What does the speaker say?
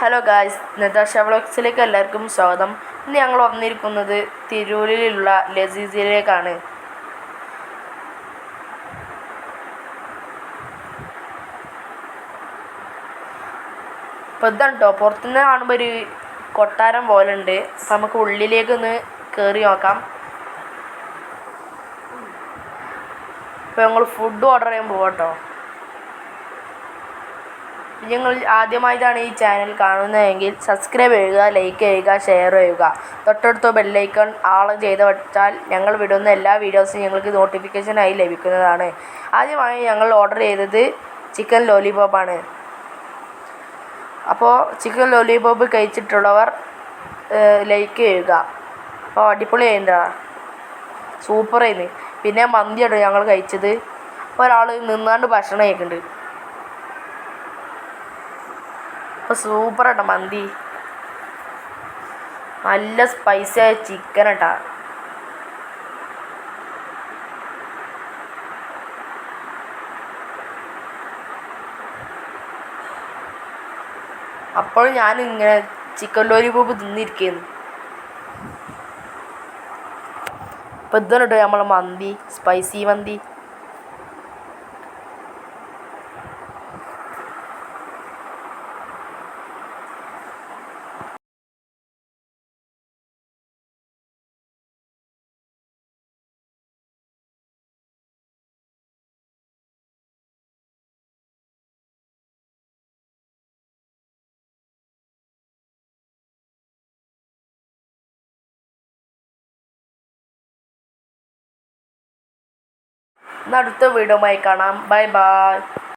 Hello guys Natasha വ്ളോഗ്സിലേക്ക് എല്ലാവർക്കും സ്വാഗതം. ഇന്ന് ഞങ്ങൾ വന്നിരിക്കുന്നത് തിരൂരിലുള്ള ലസീസിലേക്കാണ്. ഇപ്പം ഇതാണ് കേട്ടോ പുറത്തുനിന്ന് കാണുമ്പോൾ ഒരു കൊട്ടാരം പോലെ ഉണ്ട് അപ്പം നമുക്ക് ഉള്ളിലേക്ക് ഒന്ന് കയറി നോക്കാം. ഇപ്പോൾ ഞങ്ങൾ ഫുഡ് ഓർഡർ ചെയ്യാൻ പോവാം കേട്ടോ നിങ്ങൾ ആദ്യമായിട്ടാണ് ഈ ചാനൽ കാണുന്നതെങ്കിൽ സബ്സ്ക്രൈബ് ചെയ്യുക ലൈക്ക് ചെയ്യുക ഷെയർ ചെയ്യുക. തൊട്ടടുത്ത ബെല്ലൈക്കൺ ആൾ ചെയ്ത് വെച്ചാൽ ഞങ്ങൾ വിടുന്ന എല്ലാ വീഡിയോസും ഞങ്ങൾക്ക് നോട്ടിഫിക്കേഷനായി ലഭിക്കുന്നതാണ്. ആദ്യമായി ഞങ്ങൾ ഓർഡർ ചെയ്തത് ചിക്കൻ ലോലിപോപ്പാണ് അപ്പോൾ ചിക്കൻ ലോലിപോപ്പ് കഴിച്ചിട്ടുള്ളവർ ലൈക്ക് ചെയ്യുക. അപ്പോൾ അടിപൊളി സൂപ്പർ ആയിരുന്നു പിന്നെ മന്തിയാണ് ഞങ്ങൾ കഴിച്ചത്. ഒരാൾ നിന്നാണ്ട് ഭക്ഷണം കഴിക്കുന്നുണ്ട്. അപ്പോൾ സൂപ്പർ കേട്ടോ മന്തി. നല്ല സ്പൈസി ആയ ചിക്കൻ കേട്ടാ അപ്പോൾ ഞാൻ ഇങ്ങനെ ചിക്കൻ ലോലിപോപ്പ് തിന്നിരിക്കുന്നു. അപ്പോൾ ഇതാണ് കേട്ടോ നമ്മളെ മന്തി സ്പൈസി മന്തി. അടുത്ത വീഡിയോമായി കാണാം. Bye bye.